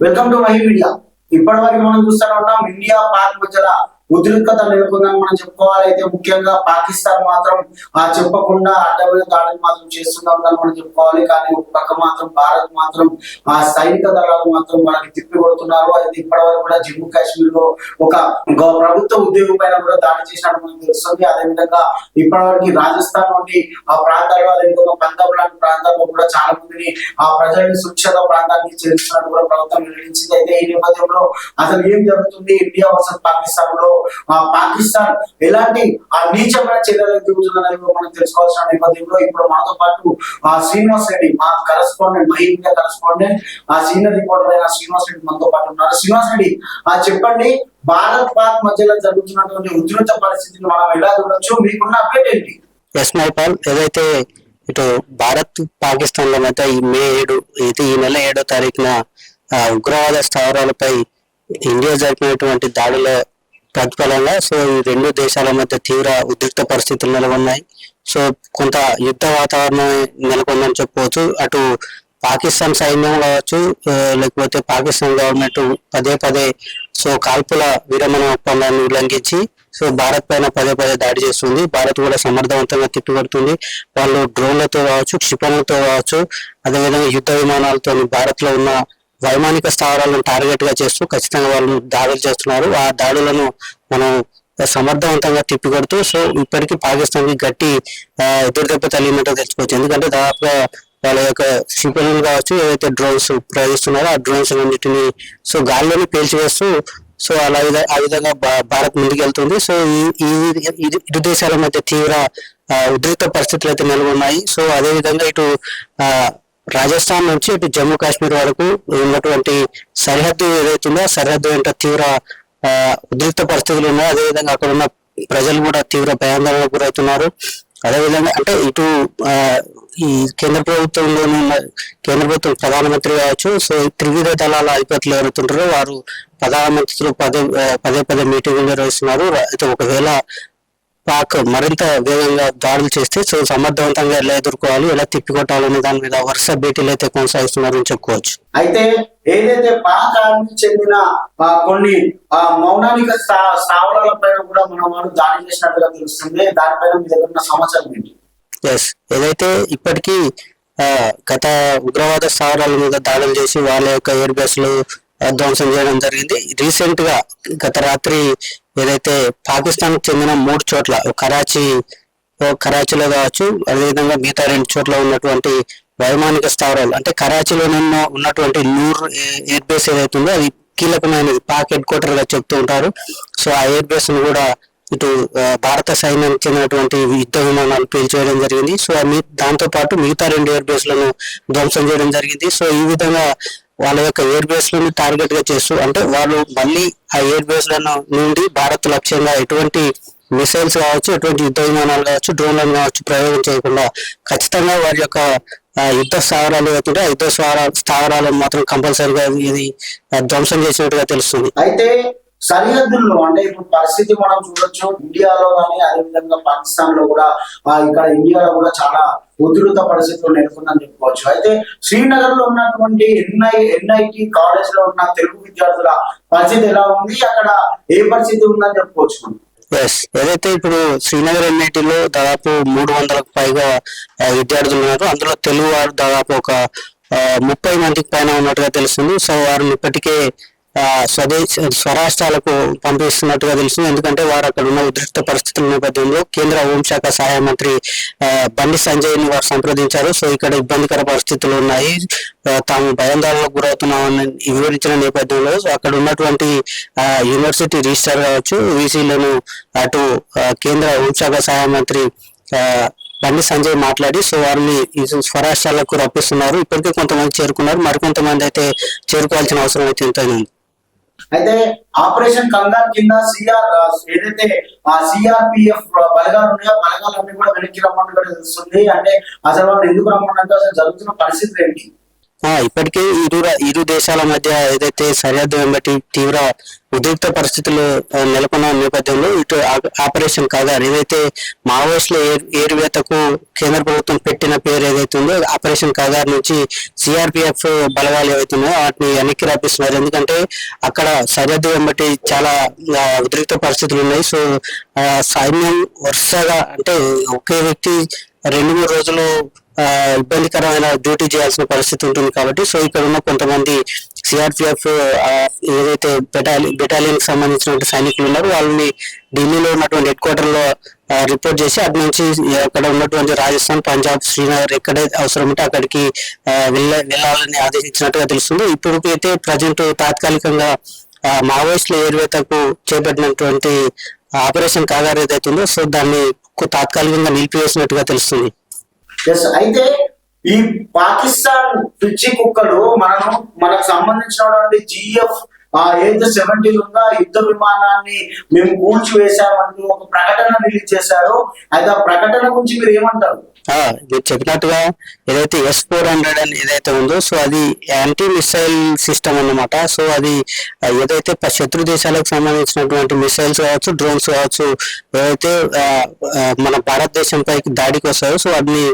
Welcome to my media ఇప్పటి వరకు మనం చూస్తూనే ఉన్నాం ఇండియా పాక్ మధ్యలో. ఉద్రిక్తత నెలకొందని మనం చెప్పుకోవాలి అయితే ముఖ్యంగా పాకిస్తాన్ మాత్రం ఆ చెప్పకుండా అడ్డమైన దాడులు మాత్రం చేస్తూనే ఉందని మనం చెప్పుకోవాలి. కానీ ఒక పక్క మాత్రం భారత్ మాత్రం ఆ సైనిక దళాలు మాత్రం మనకి తిప్పి కొడుతున్నారు అయితే ఇప్పటి వరకు కూడా జమ్మూ కాశ్మీర్లో ఒక ప్రభుత్వ ఉద్యోగం పైన కూడా దాడి చేసినట్టు మనకు తెలుస్తుంది. అదేవిధంగా ఇప్పటివరకు రాజస్థాన్ నుండి ఆ ప్రాంతాల్లో అదేవిధంగా పంజాబ్ లాంటి ప్రాంతాల్లో కూడా చాలా మందిని ఆ ప్రజల్ని సురక్షిత ప్రాంతానికి చేరుస్తున్నట్టు కూడా ప్రభుత్వం వెల్లడించింది అయితే ఈ నేపథ్యంలో అసలు ఏం జరుగుతుంది? ఇండియా వర్సెస్ పాకిస్తాన్లో పాకిస్తాన్ ఎలాంటి ఆ నీచమైన చర్యలు దిగుతుందనేది మనం తెలుసుకోవాల్సిన నేపథ్యంలో ఇప్పుడు మాతో పాటు ఆ శ్రీనివాస్ రెడ్డి మా కరస్పాండెంట్ మై ఇండియా కరస్పాండెంట్ ఆ సీనియర్ రిపోర్టర్ అయిన శ్రీనివాస్ రెడ్డి మనతో పాటు ఉన్నారు. శ్రీనివాస్ రెడ్డి ఆ చెప్పండి భారత్ పాక్ మధ్యలో జరుగుతున్నటువంటి ఉధృత పరిస్థితిని మనం ఎలా చూడొచ్చు? మీకున్న అప్డేట్ ఏంటి? ఎస్ మైపాల్ ఏదైతే ఇటు భారత్ పాకిస్తాన్ ల మధ్య ఈ మే ఏడు ఇది ఈ నెల ఏడో తారీఖున ఆ, ఉగ్రవాద స్థావరాలపై ఇండియా జరిపినటువంటి దాడిలో ప్రతిఫలంగా సో ఈ రెండు దేశాల మధ్య తీవ్ర ఉద్రిక్త పరిస్థితులు నెలకొన్నాయి. సో కొంత యుద్ధ వాతావరణం నెలకొందని చెప్పవచ్చు. అటు పాకిస్తాన్ సైన్యం కావచ్చు లేకపోతే పాకిస్తాన్ గవర్నమెంట్ పదే పదే సో కాల్పుల విరమణ ఒప్పందాన్ని ఉల్లంఘించి సో భారత్ పైన పదే పదే దాడి చేస్తుంది. భారత్ కూడా సమర్థవంతంగా తిప్పికొడుతుంది వాళ్ళు డ్రోన్లతో కావచ్చు క్షిపణులతో కావచ్చు అదేవిధంగా యుద్ధ విమానాలతో భారత్లో ఉన్న వైమానిక స్థావరాలను టార్గెట్గా చేస్తూ ఖచ్చితంగా వాళ్ళు దాడులు చేస్తున్నారు. ఆ దాడులను మనం సమర్థవంతంగా తిప్పికొడుతూ సో ఇప్పటికీ పాకిస్తాన్కి గట్టి ఎదురుదెబ్బ తగిలినట్టు తెచ్చుకోవచ్చు ఎందుకంటే దాదాపుగా వాళ్ళ యొక్క క్షిపణులు కావచ్చు ఏవైతే డ్రోన్స్ ప్రయోగిస్తున్నారో ఆ డ్రోన్స్ అన్నింటిని సో గాల్లోనే పేల్చివేస్తూ సో అలా ఆ విధంగా భా- భారత్ ముందుకెళ్తుంది. సో ఈ ఇరు దేశాల మధ్య తీవ్ర ఉద్రిక్త పరిస్థితులు అయితే నెలకొన్నాయి. సో అదే విధంగా ఇటు ఆ, రాజస్థాన్ నుంచి ఇటు జమ్మూ కాశ్మీర్ వరకు ఉన్నటువంటి సరిహద్దు ఏదైతుందో సరిహద్దు వెంట తీవ్ర ఉద్రిక్త పరిస్థితులు ఉన్నాయో. అదేవిధంగా అక్కడ ఉన్న ప్రజలు కూడా తీవ్ర భయాందోళనకు గురవుతున్నారు. అదేవిధంగా అంటే ఇటు ఈ కేంద్ర ప్రభుత్వంలోని ఉన్న కేంద్ర ప్రభుత్వం ప్రధానమంత్రి కావచ్చు సో త్రివిధ దళాల అధిపతులు ఎవరుతుంటారో వారు ప్రధానమంత్రితో పదే పదే పదే మీటింగులు నిర్వహిస్తున్నారు. అయితే ఒకవేళ పాక్ మరింత వేగంగా దాడులు చేస్తే సో సమర్థవంతంగా ఎలా ఎదుర్కోవాలి ఎలా తిప్పికొట్టాలనే దాని మీద వరుస భేటీలు అయితే కొనసాగిస్తున్నారని చెప్పుకోవచ్చు. అయితే ఏదైతే పాక్ ఆర్మీకి చెందిన కొన్ని మౌనానిక స్థా- స్థావరాల పైన కూడా మన వాళ్ళు దాడి చేసినట్టుగా తెలుస్తుంది. దానిపైన మీ దగ్గర ఉన్న సమాచారం ఏంటి? ఎస్ ఏదైతే ఇప్పటికీ ఆ, గత ఉగ్రవాద స్థావరాల మీద దాడులు చేసి వాళ్ళ యొక్క ఎయిర్ బేస్లు ఆ, ధ్వంసం చేయడం జరిగింది. రీసెంట్గా గత రాత్రి ఏదైతే పాకిస్తాన్కు చెందిన మూడు చోట్ల కరాచీ కరాచీలో కావచ్చు అదేవిధంగా మిగతా రెండు చోట్ల ఉన్నటువంటి వైమానిక స్థావరాలు అంటే కరాచీలో ఉన్నటువంటి నూర్ ఏ- ఎయిర్ బేస్ ఏదైతే ఉందో అది కీలకమైనది పాక్ హెడ్ క్వార్టర్గా చెప్తూ ఉంటారు. సో ఆ ఎయిర్ బేస్ను కూడా ఇటు భారత సైన్యానికి చెందినటువంటి యుద్ధ విమానాలు పేల్చేయడం జరిగింది. సో మీ- దాంతో పాటు మిగతా రెండు ఎయిర్ బేస్లను ధ్వంసం చేయడం జరిగింది. సో ఈ విధంగా వాళ్ళ యొక్క ఎయిర్ బేస్లను టార్గెట్గా చేస్తూ అంటే వాళ్ళు మళ్ళీ ఆ ఎయిర్ బేస్లను నుండి భారత్ లక్ష్యంగా ఎటువంటి మిసైల్స్ కావచ్చు ఎటువంటి యుద్ధ విమానాలు కావచ్చు డ్రోన్లను కావచ్చు ప్రయోగం చేయకుండా ఖచ్చితంగా వారి యొక్క యుద్ధ స్థావరాలు అవుతుంటే యుద్ధ స్థావరా- స్థావరాలను మాత్రం కంపల్సరిగా ఇది ధ్వంసం చేసినట్టుగా తెలుస్తుంది. అయితే సరిహద్దుల్లో అంటే ఇప్పుడు పరిస్థితి మనం చూడొచ్చు ఇండియాలో కానీ అదేవిధంగా పాకిస్తాన్లో కూడా ఇక్కడ ఇండియాలో కూడా చాలా ఉధృత పరిస్థితులు నెలకొందని చెప్పుకోవచ్చు. అయితే శ్రీనగర్లో ఉన్నటువంటి ఎన్ఐ ఎన్ఐటి కాలేజ్లో ఉన్న తెలుగు విద్యార్థుల పరిస్థితి ఎలా ఉంది? అక్కడ ఏ పరిస్థితి ఉందని చెప్పుకోవచ్చు ఎస్ ఏదైతే ఇప్పుడు శ్రీనగర్ ఎన్ఐటిలో దాదాపు మూడు వందలకు పైగా విద్యార్థులు ఉన్నారు. అందులో తెలుగు వారు దాదాపు ఒక ముప్పై మందికి పైన ఉన్నట్టుగా తెలుస్తుంది. సో వారిని ఇప్పటికే స్వదేశ స్వరాష్ట్రాలకు పంపిస్తున్నట్టుగా తెలుస్తుంది ఎందుకంటే వారు అక్కడ ఉన్న ఉద్రిక్త పరిస్థితుల నేపథ్యంలో కేంద్ర హోంశాఖ సహాయ మంత్రి బండి సంజయ్ని వారు సంప్రదించారు. సో ఇక్కడ ఇబ్బందికర పరిస్థితులు ఉన్నాయి. తాము భయాందోళనకు గురవుతున్నామని వివరించిన నేపథ్యంలో అక్కడ ఉన్నటువంటి యూనివర్సిటీ రిజిస్టర్ కావచ్చు వీసీలను అటు కేంద్ర హోంశాఖ సహాయ మంత్రి బండి సంజయ్ మాట్లాడి సో వారిని స్వరాష్ట్రాలకు రప్పిస్తున్నారు. ఇప్పటికే కొంతమంది చేరుకున్నారు. మరికొంతమంది అయితే చేరుకోవాల్సిన అవసరం అయితే ఎంతైనా ఉంది. అయితే ఆపరేషన్ కంగార్ కింద సిఆర్ ఏదైతే ఆ సిఆర్పిఎఫ్ బలగాలు ఉన్నాయో బలగాలన్నీ కూడా వెనక్కి రమ్మని కూడా తెలుస్తుంది. అంటే అసలు వాళ్ళు ఎందుకు రమ్మన్నట్టు అసలు జరుగుతున్న పరిస్థితి ఏంటి? ఇప్పటికే ఇరు ఇరు దేశాల మధ్య ఏదైతే సరిహద్దు వెంబటి తీవ్ర ఉద్రిక్త పరిస్థితులు నెలకొన్న నేపథ్యంలో ఇటు ఆపరేషన్ కాగార్ ఏదైతే మావోయిస్టుల ఏరువేతకు కేంద్ర ప్రభుత్వం పెట్టిన పేరు ఏదైతే ఉందో ఆపరేషన్ కాగార్ నుంచి సిఆర్పిఎఫ్ బలగాలు ఏవైతే వాటిని వెనక్కి రప్పిస్తున్నారు. ఎందుకంటే అక్కడ సరిహద్దు వెంబటి చాలా ఉద్రిక్త పరిస్థితులు ఉన్నాయి. సో సైన్యం వరుసగా అంటే ఒకే వ్యక్తి రెండు మూడు రోజులు ఇబ్బందికరమైన డ్యూటీ చేయాల్సిన పరిస్థితి ఉంటుంది కాబట్టి సో ఇక్కడ ఉన్న కొంతమంది సిఆర్పిఎఫ్ ఏదైతే బెటాలి బెటాలియన్కి సంబంధించినటువంటి సైనికులు ఉన్నారో వాళ్ళని ఢిల్లీలో ఉన్నటువంటి హెడ్ క్వార్టర్లో రిపోర్ట్ చేసి అటు నుంచి అక్కడ ఉన్నటువంటి రాజస్థాన్ పంజాబ్ శ్రీనగర్ ఎక్కడ అవసరం ఉంటే అక్కడికి వెళ్ళ వెళ్ళాలని ఆదేశించినట్టుగా తెలుస్తుంది. ఇప్పుడు అయితే ప్రజెంట్ తాత్కాలికంగా మావోయిస్టుల ఏరువేతకు చేపట్టినటువంటి ఆపరేషన్ కాగారు ఏదైతే ఉందో సో దాన్ని తాత్కాలికంగా నిలిపివేసినట్టుగా తెలుస్తుంది. ఎస్ అయితే ఈ పాకిస్తాన్ పిచ్చి కుక్కలు మనం మనకు సంబంధించినటువంటి జిఎఫ్ ఏదైతే సెవెంటీన్ ఉందో యుద్ధ విమానాన్ని మేము కూల్చి వేశామంటూ ఒక ప్రకటన రిలీజ్ చేశారు. అయితే ఆ ప్రకటన గురించి మీరు ఏమంటారు? మీరు చెప్పినట్టుగా ఏదైతే ఎస్ ఫోర్ హండ్రెడ్ అని ఏదైతే ఉందో సో అది యాంటీ మిసైల్ సిస్టమ్ అన్నమాట. సో అది ఏదైతే శత్రు దేశాలకు సంబంధించినటువంటి మిసైల్స్ కావచ్చు డ్రోన్స్ కావచ్చు ఏదైతే మన భారతదేశంపై దాడికి వస్తాయో సో వాటిని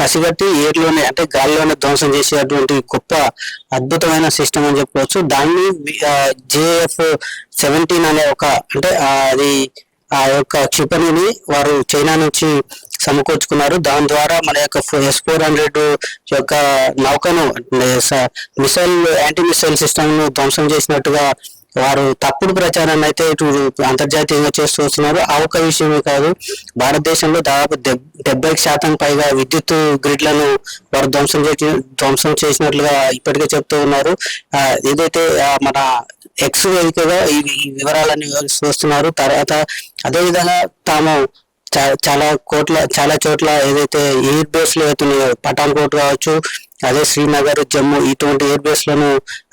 పసిగట్టి ఏర్లోనే అంటే గాలిలోనే ధ్వంసం చేసేటువంటి గొప్ప అద్భుతమైన సిస్టమ్ అని చెప్పుకోవచ్చు. దాన్ని జేఎఫ్ సెవెంటీన్ అనే ఒక అంటే అది ఆ యొక్క క్షిపణిని వారు చైనా నుంచి సమకూర్చుకున్నారు. దాని ద్వారా మన యొక్క ఎస్ ఫోర్ హండ్రెడ్ యొక్క నౌకను మిసైల్ యాంటీ మిసైల్ సిస్టమ్ను ధ్వంసం చేసినట్టుగా వారు తప్పుడు ప్రచారాన్ని అయితే ఇటు అంతర్జాతీయంగా చేస్తూ వస్తున్నారు. ఆ ఒక్క విషయమే కాదు భారతదేశంలో దాదాపు డెబ్బై శాతం పైగా విద్యుత్ గ్రిడ్లను వారు ధ్వంసం చేసి ధ్వంసం చేసినట్లుగా ఇప్పటికే చెప్తూ ఉన్నారు. ఏదైతే మన ఎక్స్ వేదికగా ఈ వివరాలన్నీ వస్తున్నారు. తర్వాత అదేవిధంగా తాము చాలా కోట్ల చాలా చోట్ల ఏదైతే ఎయిర్ బేస్లు అవుతున్నాయో పఠాన్కోట్ కావచ్చు అదే శ్రీనగర్ జమ్మూ ఇటువంటి ఎయిర్ బేస్లను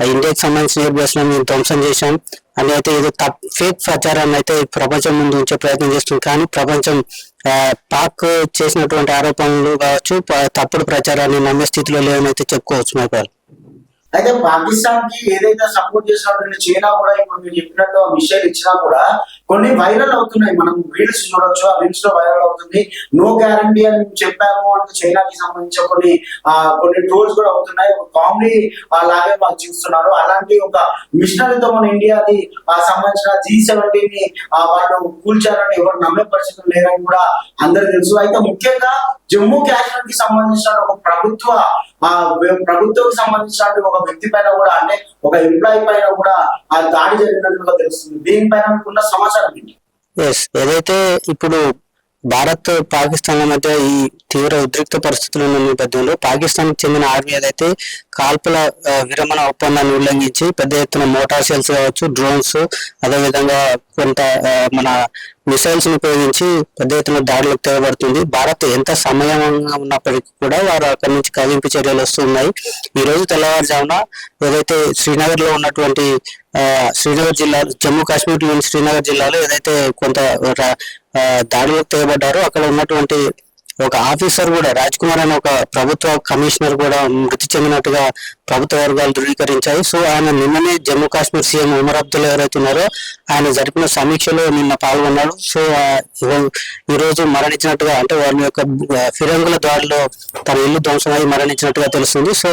ఇండియాకి సంబంధించిన ఎయిర్ బేస్లను మేము ధ్వంసం చేశాం. అని అయితే ఏదో ఫేక్ ప్రచారాన్ని అయితే ప్రపంచం ముందు ఉంచే ప్రయత్నం చేస్తుంది. కానీ ప్రపంచం పాక్ చేసినటువంటి ఆరోపణలు కావచ్చు తప్పుడు ప్రచారాన్ని నమ్మే స్థితిలో లేవని అయితే చెప్పుకోవచ్చు మైపాల్ అయితే పాకిస్తాన్కి ఏదైతే సపోర్ట్ చేసినటువంటి చైనా కూడా ఇప్పుడు మీరు చెప్పినట్టు ఆ మిసైల్ ఇచ్చినా కూడా కొన్ని వైరల్ అవుతున్నాయి. మనం రీల్స్ చూడొచ్చు ఆ రీల్స్లో వైరల్ అవుతుంది. నో గ్యారంటీ అని చెప్పాము అంటే చైనాకి సంబంధించిన కొన్ని ఆ కొన్ని ట్రోల్స్ కూడా అవుతున్నాయి. ఒక కామెడీ లాగే వాళ్ళు చూస్తున్నారు. అలాంటి ఒక మిషనరీతో మన ఇండియాది ఆ సంబంధించిన జీ సెవెంటీన్ని వాళ్ళు కూల్చారని ఎవరు నమ్మే పరిస్థితులు లేరని కూడా అందరికి తెలుసు. అయితే ముఖ్యంగా జమ్మూ కాశ్మీర్కి సంబంధించిన ఒక ప్రభుత్వ ప్రభుత్వం సంబంధించిన ఒక వ్యక్తి పైన కూడా అంటే ఒక ఎంప్లాయీ పైన కూడా ఆ దాడి జరిగినట్లుగా తెలుస్తుంది. దీనిపైన మీకున్న సమాచారం ఏంటి? ఎస్ ఏదైతే ఇప్పుడు భారత్ పాకిస్తాన్ల మధ్య ఈ తీవ్ర ఉద్రిక్త పరిస్థితులు ఉన్న నేపథ్యంలో పాకిస్తాన్కి చెందిన ఆర్మీ ఏదైతే కాల్పుల విరమణ ఒప్పందాన్ని ఉల్లంఘించి పెద్ద ఎత్తున మోటార్ సెల్స్ కావచ్చు డ్రోన్స్ అదేవిధంగా కొంత మన మిసైల్స్ని ఉపయోగించి పెద్ద ఎత్తున దాడులకు తెగబడుతుంది భారత్ ఎంత సమయంగా ఉన్నప్పటికీ కూడా వారు అక్కడి నుంచి కదింపు చర్యలు వస్తున్నాయి ఈ రోజు తెల్లవారుజామున ఏదైతే శ్రీనగర్లో ఉన్నటువంటి శ్రీనగర్ జిల్లా జమ్మూ కాశ్మీర్లోని శ్రీనగర్ జిల్లాలో ఏదైతే కొంత దాడులకు తెగబడ్డారు. అక్కడ ఉన్నటువంటి ఒక ఆఫీసర్ కూడా రాజ్ కుమార్ అనే ఒక ప్రభుత్వ కమిషనర్ కూడా మృతి చెందినట్టుగా ప్రభుత్వ వర్గాలు ధృవీకరించాయి. సో ఆయన నిన్ననే జమ్మూ కాశ్మీర్ సీఎం ఉమర్ అబ్దుల్ ఎవరైతే ఉన్నారో ఆయన జరిపిన సమీక్షలో నిన్న పాల్గొన్నాడు. సో ఈ రోజు మరణించినట్టుగా అంటే వారి యొక్క ఫిరంగుల దాడిలో తన ఇల్లు ధ్వంసమై మరణించినట్టుగా తెలుస్తుంది. సో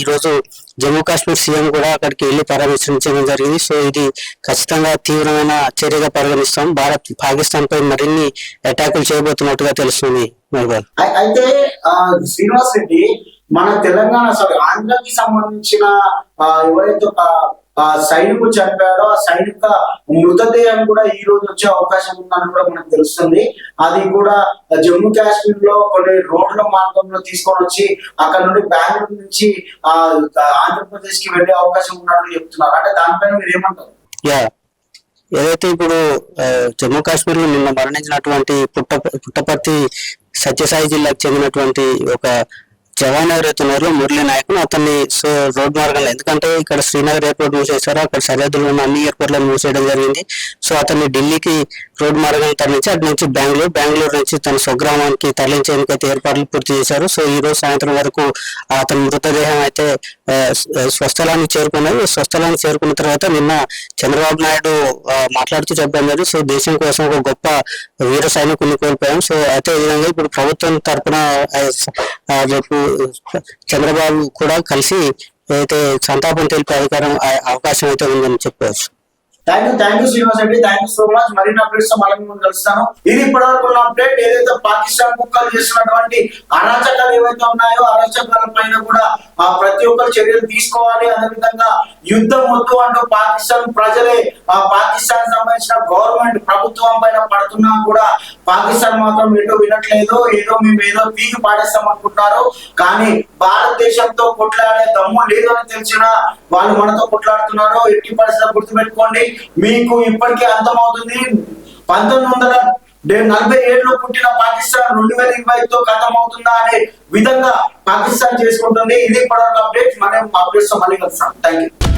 ఈ రోజు జమ్మూ కాశ్మీర్ సీఎం కూడా అక్కడికి వెళ్ళి పరామర్శించడం జరిగింది. సో ఇది ఖచ్చితంగా తీవ్రమైన చర్యగా పరిగణిస్తాం. భారత్ పాకిస్తాన్ పై మరిన్ని అటాకులు చేయబోతున్నట్టుగా తెలుస్తుంది అయితే శ్రీనివాస్ రెడ్డి మన తెలంగాణ సారీ ఆంధ్రకి సంబంధించిన ఎవరైతే ఆ, చనిపోయాడో ఆ సైనిక మృతదేహం కూడా ఈ రోజు వచ్చే అవకాశం ఉందని కూడా మనకు తెలుస్తుంది. అది కూడా జమ్మూ కాశ్మీర్లో కొన్ని రోడ్ల మార్గంలో తీసుకొని వచ్చి అక్కడ నుండి బెంగళూరు నుంచి ఆ ఆంధ్రప్రదేశ్కి వెళ్ళే అవకాశం ఉన్నట్లు చెప్తున్నారు. అంటే దానిపైన మీరు ఏమంటారు? ఏదైతే ఇప్పుడు జమ్మూ కాశ్మీర్లో నిన్న మరణించినటువంటి పుట్ట పుట్టపర్తి సత్యసాయి జిల్లాకు చెందినటువంటి ఒక జవాన్ ఎవరైతున్నారు మురళీ నాయక్ అతన్ని సో రోడ్ మార్గంలో ఎందుకంటే ఇక్కడ శ్రీనగర్ ఎయిర్పోర్ట్ మూసేశారు అక్కడ సరిహద్దులు ఉన్న అన్ని ఎయిర్పోర్ట్లను మూసేయడం జరిగింది. సో అతన్ని ఢిల్లీకి రోడ్డు మార్గం తరలించి అటు నుంచి బెంగళూరు బెంగళూరు నుంచి తన స్వగ్రామానికి తరలించేందుకు అయితే ఏర్పాట్లు పూర్తి చేశారు. సో ఈ రోజు సాయంత్రం వరకు అతని మృతదేహం అయితే స్వస్థలానికి చేరుకున్నది. స్వస్థలానికి చేరుకున్న తర్వాత నిన్న చంద్రబాబు నాయుడు మాట్లాడుతూ చెప్పడం జరిగింది సో దేశం కోసం ఒక గొప్ప వీర సైనికుని కోల్పోయాం. సో అదే విధంగా ఇప్పుడు ప్రభుత్వం తరపున రేపు చంద్రబాబు కూడా కలిసి అయితే సంతాపం తెలిపే అధికారం అవకాశం అయితే ఉందని చెప్పవచ్చు. Thank you thank you Srinivas Reddy. Thank you so much మరిన్ని అప్డేట్స్తో మళ్ళీ ముందు కలుస్తాను. ఇది ఇప్పటివరకు ఉన్న అప్డేట్ ఏదైతే పాకిస్తాన్ కుక్కలు చేస్తున్నటువంటి అరాచకాలు ఏవైతే ఉన్నాయో అరాచకాల పైన కూడా ఆ ప్రతి ఒక్కరు చర్యలు తీసుకోవాలి. అదేవిధంగా యుద్ధం వద్దు అంటూ పాకిస్తాన్ ప్రజలే ఆ పాకిస్తాన్ సంబంధించిన గవర్నమెంట్ ప్రభుత్వం పైన పడుతున్నా కూడా పాకిస్తాన్ మాత్రం ఎటు వినట్లేదు. ఏదో మేము ఏదో తీగి పాడేస్తాం అనుకుంటున్నారు. కానీ భారతదేశంతో కొట్లాడే దమ్ము లేదు అని తెలిసిన వాళ్ళు మనతో కొట్లాడుతున్నారు ఎట్టి పరిస్థితుల్లో గుర్తుపెట్టుకోండి. మీకు ఇప్పటికే అర్థమవుతుంది. పంతొమ్మిది వందల నలభై ఏడులో పుట్టిన పాకిస్తాన్ రెండు వేల ఇరవైతో ఖతం అవుతుందా అనే విధంగా పాకిస్తాన్ చేసుకుంటుంది. ఇది ఇప్పటివరకు అప్డేట్ మనం అప్డేట్స్ మళ్ళీ కలుస్తాం. Thank you